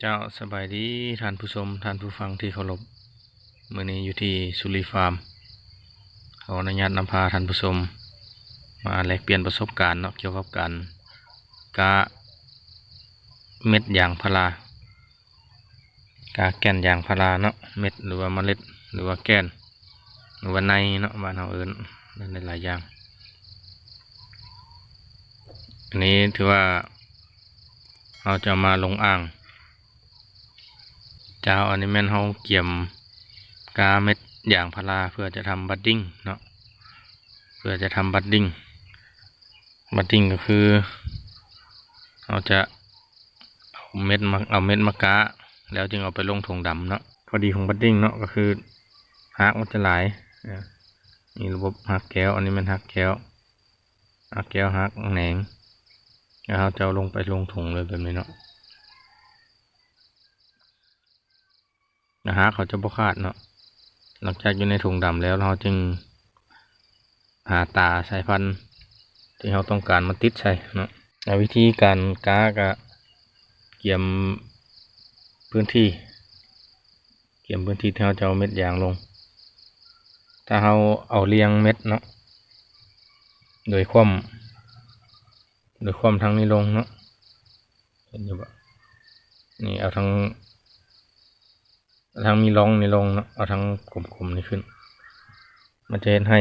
เจ้าสบายดีท่านผู้ชมท่านผู้ฟังที่เคารพมื่อนี้อยู่ที่สุรีฟาร์มขออนุญาตนำพาท่านผู้ชม มาแลกเปลี่ยนประสบการณ์เนาะเกี่ยวกับการกาเม็ดยางพารากาแก่นยางพาราเนาะเม็ดหรือว่าเมล็ดหรือว่าแก่นหรือว่าในเนาะบ้านเราเอิญได้หลายอย่างอันนี้ถือว่าเราจะมาลงอ่าง เจ้าอันนี้แม่นเฮาเกี่ยมกาเม็ดอย่างพาราเพื่อจะทำบัดดิ้งเนาะเพื่อจะทำบัดดิ้งบัดดิ้งก็คือเราจะเอาเม็ดมาเอาเม็ดมากะแล้วจึงเอาไปลงถุงดำเนาะพอดีของบัดดิ้งเนาะก็คือหักมันจะหลายอ่ามีระบบหักแก้ว อันนี้มันหักแก้วหักแก้วหักแหนงแล้วเราจะเอาลงไปลงถุงเลยแบบนี้เนาะ นะฮะเขาจะบกขาดเนาะหลังจากอยู่ในถุงดำแล้วเราจึงหาตาสายพันธุ์ที่เราต้องการมาติดใส่เนาะวิธีการกากะเกี่ยมพื้นที่ เกี่ยมพื้นที่ที่เราจะเอาเม็ดยางลง ถ้าเราเอาเรียงเม็ดเนาะโดยความโดยความทั้งนี้ลงเนาะเห็นอยู่ปะนี่เอาทั้ง ทางมีร่องในี่ลงเนาะเอาทางกลมๆนี่ขึ้น มันจะเห็นให้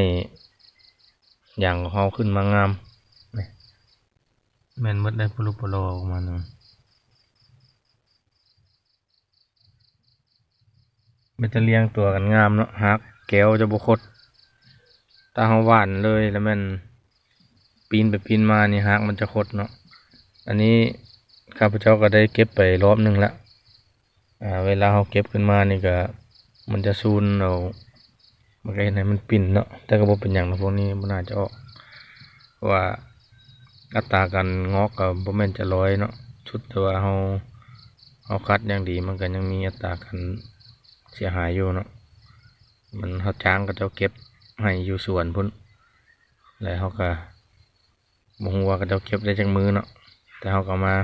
อย่างของเขาขึ้นมางามแม่นมดได้ปลุกปลอออกมาหนึ่งมันจะเลี้ยงตัวกันงามเนาะฮักแก้วจะบุคดถ้าเขาหวานเลยแล้วมันปีนไปปีนมานี่ฮักมันจะคดเนาะอันนี้ข้าพเจ้าก็ได้เก็บไปรอบหนึ่งแล้ว เวลาเราเก็บขึ้นมานี่ก็มันจะซูนเรามันก็เห็นให้มันปิ่นเนาะแต่ก็บ่เป็นอย่างนะพวกนี้มันน่าจะออกว่าอัตราการงอกกับบ่แม่นจะร้อยเนาะชุดแต่ว่าเราเราคัดอย่างดีมันก็ยังมีอัตราการเสียหายอยู่เนาะมันเขาจ้างก็จะเก็บให้อยู่ส่วนพุ่นแล้วเขาก็บ่ฮู้ว่าก็จะเก็บได้จักมือเนาะแต่เขาก็มา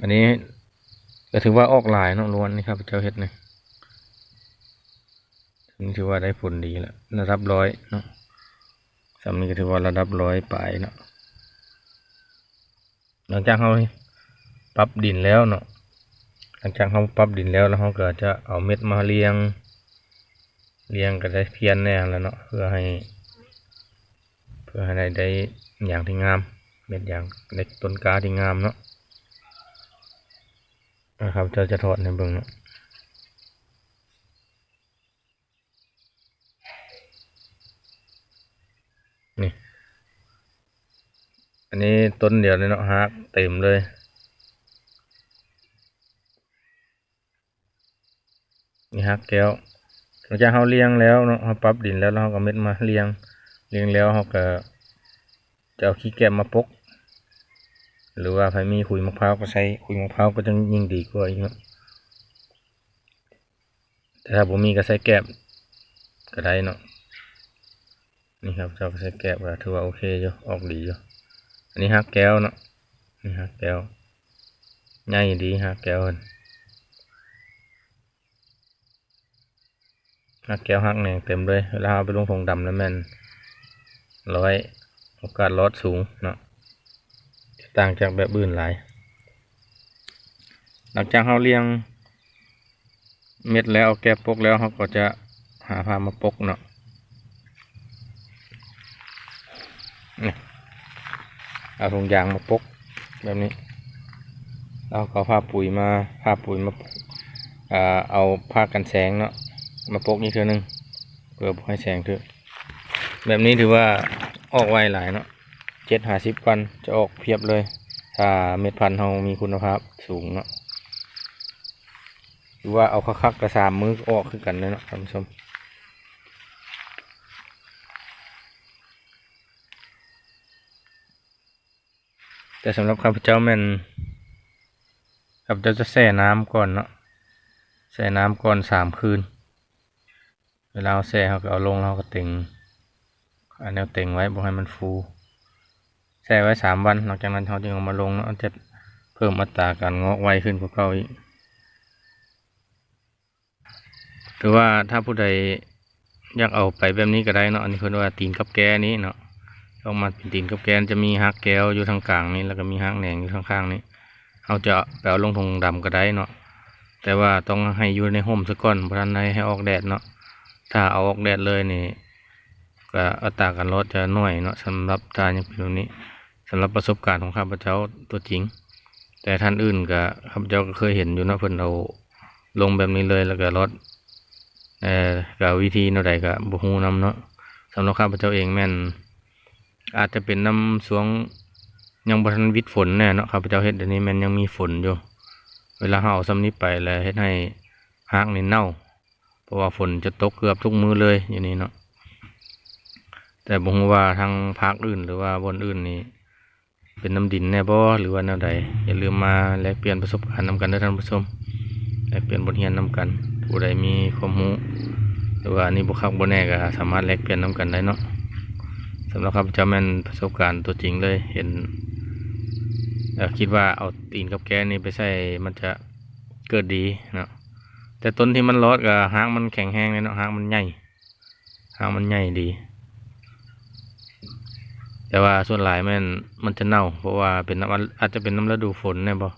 อันนี้ ก็ถือว่าออกหลายเนาะล้วนนี่ครับเจ้าเฮ็ดนี่นี่ถือว่าได้ผลดีแล้วระดับร้อยเนาะสำนี้ก็ถือว่าระดับร้อยปลายเนาะหลังจากเขาปรับดินแล้วเนาะหลังจากเขาปรับดินแล้วแล้วเขาก็จะเอาเม็ดมาเรียง เรียงก็ได้เพียนแน่แล้วเนาะเพื่อให้ เพื่อให้ได้ได้อย่างที่งาม เม็ดอย่างในต้นกาที่งามเนาะ นะครับจะจะถอดในเบื้องนะนี่ อันนี้ต้นเดียวเลยเนาะฮักเต็มเลยนี่ฮักแก้วหลังจากเขาเลี้ยงแล้วเนาะเขาปรับดินแล้วเขาก็เม็ดมาเลี้ยงเลี้ยงแล้วเขาก็จะเอาขี้แกะมาปก หรือว่าใครมีขุยมะพร้าวก็ใช้ขุยมะพร้าวก็จะยิ่งดีกว่าอีกเนาะแต่ถ้าผมมีก็ใช้แกบก็ได้เนาะนี่ครับเจ้าก็ใช้แกบก็ถือว่าโอเคอยู่ออกดีอยู่อันนี้ฮักแก้วเนาะนี่ฮักแก้วง่ายดีฮักแก้วฮักแก้วฮักแหนงเต็มเลยเวลาเอาไปลงถุงดำแล้วแม่นร้อยโอกาสรอดสูงเนาะ ต่างจากแบบอื่นหลาย หลังจากเขาเลี้ยง เม็ดแล้วเอาแก้ปกแล้วเขาก็จะหาผ้ามาปกเนาะเอาถุงยางมาปกแบบนี้แล้วก็เอาผ้าปุ๋ยมาผ้าปุ๋ยมาเอาผ้ากันแสงเนาะมาปกนี่เท่านึงเพื่อให้แสงเถอะแบบนี้ถือว่าออกไวหลายเนาะ เจ็ดหาสิบวันจะออกเพียบเลย ถ้าเม็ดพันธุ์เรามีคุณภาพสูงเนาะหรือว่าเอาคักๆกระสามมือก็ออกขึ้นกันเลยเนาะท่านผู้ชมแต่สำหรับข้าพเจ้าแม่นข้าพเจ้าจะแช่น้ำก่อนเนาะแช่น้ำก่อนสามคืน เวลาเอาแช่เขาก็เอาลงแล้วเราก็เต็งอันแนวเต็งไว้บ่ให้มันฟู แช่ไว้สามวันหลังจากนั้นเขาจึงเอามาลงเนาะจะเพิ่มอัตราการงอกไวขึ้นกว่าเก่าอีกหรือว่าถ้าผู้ใดอยากเอาไปแบบนี้ก็ได้เนาะอันนี้เพิ่นว่าตีนกับแกนี้เนาะออกมาเป็นตีนกับแกนจะมีฮักแก้วอยู่ทางกลางนี้แล้วก็มีฮักแหนงอยู่ข้างๆนี้เอาจะไปเอาลงทงดำก็ได้เนาะแต่ว่าต้องให้อยู่ในห่มซะก่อนเพราะทันใดให้ออกแดดเนาะถ้าเอาออกแดดเลยนี่ก็อัตราการลดจะน้อยเนาะสำหรับทานยังเป็นแบบนี้ สำหรับประสบการณ์ของข้าพเจ้าตัวจริง แต่ท่านอื่นก็ข้าพเจ้าก็เคยเห็นอยู่นะเพิ่นเอาลงแบบนี้เลยแล้วก็ลดเอ่อกับวิธีเนาะใดก็บ่ฮู้นํเนาะสำหรับข้าพเจ้าเองแม่น อาจจะเป็นน้ำสวงยังบ่ทันวิดฝนแน่เนาะข้าพเจ้าเฮ็ดเดี๋ยวนี้แมันยังมีฝนอยู่ เวลาเราเอาซ้ำนี้ไปแล้วเฮ็ดให้หากนี่เน่า เพราะว่าฝนจะตกเกือบทุกมื้อเลยอยู่นี่เนาะแต่บ่ฮู้ว่าทางภาคอื่นหรือว่าบนอื่นนี่ เป็นน้ำดินแน่บ่หรือว่าแนวใดอย่าลืมมาแลกเปลี่ยนประสบการณ์นำกันด้อท่านผู้ชมแลกเปลี่ยนบทเรียนนำกัน ผู้ใดมีความรู้หรือว่านนี้บ่คักบ่แน่ก็สามารถแลกเปลี่ยนนำกันได้เนาะสำหรับข้าพเจ้าแม่นประสบการณ์ตัวจริงเลยเห็นคิดว่าเอาตีนกับแกนี่ไปใส่มันจะเกิดดีเนาะแต่ต้นที่มันรอดกับหางมันแข็งแห้งเลยเนาะหางมันใหญ่หางมันใหญ่ดี แต่ว่าส่วนหลายแม่นมันจะเน่า เพราะว่าเป็นน้ำอาจจะเป็นน้ำฤดูฝนแน่บ่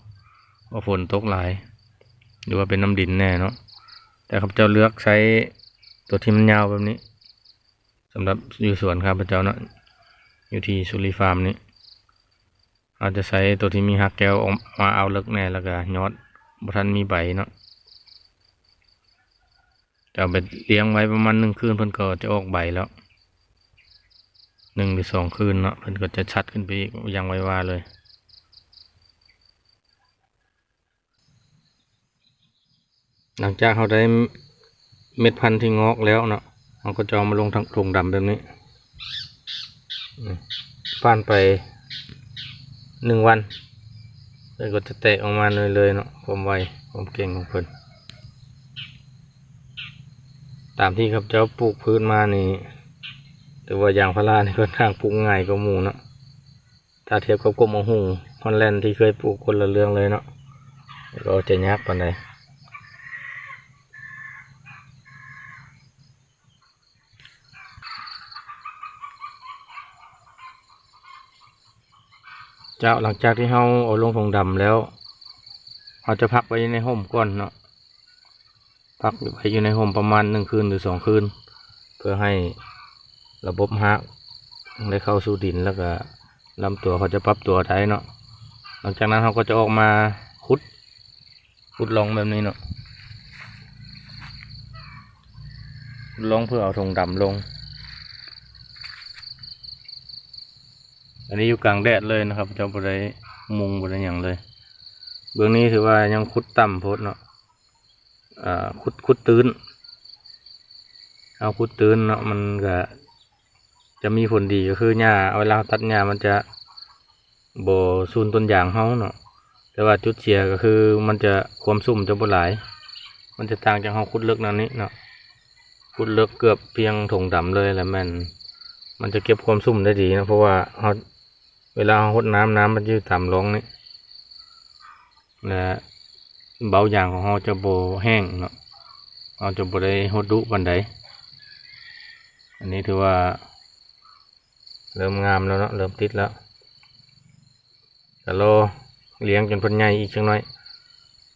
ว่าฝนตกหลาย หรือว่าเป็นน้ำดินแน่เนาะแต่ข้าพเจ้าเลือกใช้ตัวที่มันยาวแบบนี้สำหรับอยู่สวนครับพระเจ้าเนาะอยู่ที่สุริฟาร์มนี้อาจจะใช้ตัวที่มีหักแก้วออกมาเอาเลิกแน่แล้วก็ยอดบุทันมีใบเนาะจะเอาไปเลี้ยงไว้ประมาณหนึ่งคืนเพิ่นก็จะออกใบแล้ว หนึ่งหรือสองคืนเนาะเพิ่นก็จะชัดขึ้นไปอีกยังไว้ว่าเลย หลังจากเขาได้เม็ดพันธุ์ที่งอกแล้วเนาะเราก็จะเอามาลงทางถุงดำแบบนี้อืมผ่านไปหนึ่งวันเพิ่นก็จะแตะออกมาเลยเลยเนาะความไวความเก่งของเพิ่นตามที่ครับเจ้าปลูกพื้นมานี่ ถือว่ายางพารานี่ค่อนข้างปลูกง่ายกว่าหมูเนาะถ้าเทียบกับกลมะหูฮอนแลนด์ที่เคยปลูกคนละเรื่องเลยเนาะก็จะยากปานใดเจ้าหลังจากที่เราเอาลงผงดำแล้วเราจะพักไว้ในห่มก่อนเนาะพักไว้อยู่ในห่มประมาณหนึ่งคืนหรือสองคืน เพื่อให้ ระบบฮักได้เข้าสู่ดินแล้วก็ลำตัวเขาจะปรับตัวได้เนาะหลังจากนั้นเขาก็จะออกมาขุดขุดลองแบบนี้เนาะลองเพื่อเอาธงดำลง อันนี้อยู่กลางแดดเลยนะครับ เจ้าบริมุงบริอย่างเลย เบื้องนี้ถือว่ายังคุดต่ำโพดเนาะอ่าคุดคุดตื้น เอาคุดตื้นเนาะมันก็ จะมีผลดีก็คือหญ้าเอาเวลาตัดหญ้ามันจะโบซูนต้นยางเฮาเนาะแต่ว่าจุดเสียก็คือมันจะความสุ่มจะบ่หลาย มันจะต่างจากเฮาคุดเลิกนั่นนี้เนาะคุดเลิกเกือบเพียงถงดำเลยแหละแม่นมันจะเก็บความสุ่มได้ดีนะเพราะว่าเราเวลาเราหดน้ำน้ำมันจะอยู่ต่ำลงนี่และเบาอย่างของเราจะโบแห้งเนาะเราจะโบได้หดดุบันไดอันนี้ถือว่า เริ่มงามแล้วเนาะเริ่มติดแล้วแต่เรอเลี้ยงจนพันใหญ่อีกจังน้อย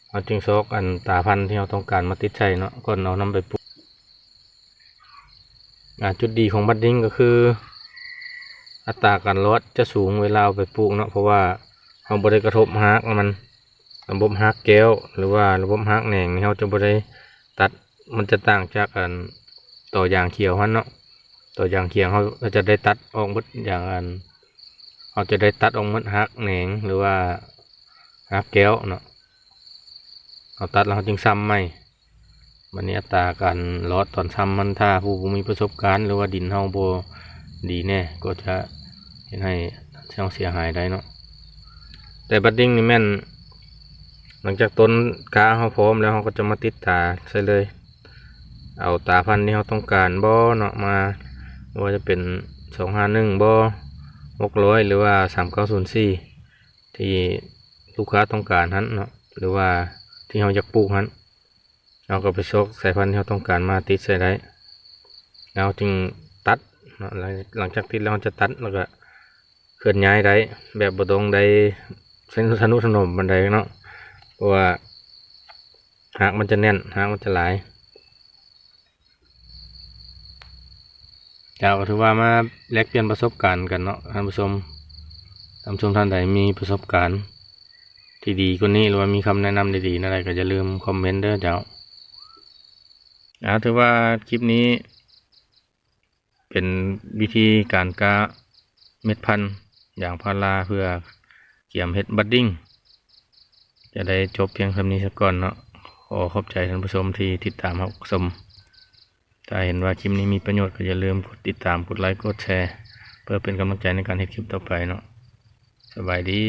เราจึงซอกอันตาพันธุ์ที่เราต้องการมาติดใส่เนาะก่อนเอานำไปปลูกจุดดีของบัดดิ้งก็คือ อัตราการรอดจะสูงเวลาเอาไปปลูกเนาะเพราะว่าเราบริกระทบฮักมันระบบฮักแก้ว หรือว่าระบบฮักแหน่งนี่เราจะบริตัดมันจะต่างจากอันต่อยางเขียวฮันเนาะ ต่อยางเขียวเขาเราจะได้ตัดออกหมดอย่างอันเราจะได้ตัดออกหมดฮักแหน่งหรือว่าฮักแก้วเนาะเราตัดแล้วเราจึงซ้ำไม่วันนี้อัตราการลอดตอนทำมันถ้าผู้มีประสบการณ์หรือว่าดินเฮาบ่ดีแน่ก็จะเห็นให้ช่างเสียหายได้เนาะแต่บัดดิ้งนี่แม่น หลังจากต้นกาเฮาพร้อมแล้วเฮาก็จะมาติดตาใส่เลย เอาตาพันธุ์ที่เฮาต้องการบ่เนาะมา ว่าจะเป็น251บ่600หรือว่า3904ที่ลูกค้าต้องการหันเนาะหรือว่าที่เราอยากปลูกหันเราก็ไปซกสายพันธุ์ที่เราต้องการมาติดใส่ได้เราจึงตัดหลังจากติดแล้วเราจะตัดแล้วก็เคลื่อนย้ายได้แบบบดงได้เส้นทนุถนอมบันไดเนาะเพราะว่าหากมันจะแน่นหากมันจะหลาย เจ้าก็ถือว่ามาแลกเปลี่ยนประสบการณ์กันเนาะท่านผู้ชมท่านผู้ชมท่านใดมีประสบการณ์ ที่ดีกว่านี้หรือว่ามีคำแนะนำดีๆอะไรก็อย่าลืมคอมเมนต์เด้อเจ้าเอาถือว่าคลิปนี้ เป็นวิธีการกะเม็ดพันธุ์อย่างพาราเพื่อเกี่ยมเฮ็ดบัดดิ้งจะได้จบเพียงคำนี้สักก่อนเนาะขอขอบใจท่านผู้ชมที่ติดตามรับชม ถ้าเห็นว่าคลิปนี้มีประโยชน์ก็อย่าลืมกดติดตามกดไลค์กดแชร์ เพื่อเป็นกำลังใจในการเห็นคลิปต่อไปเนาะสบายดี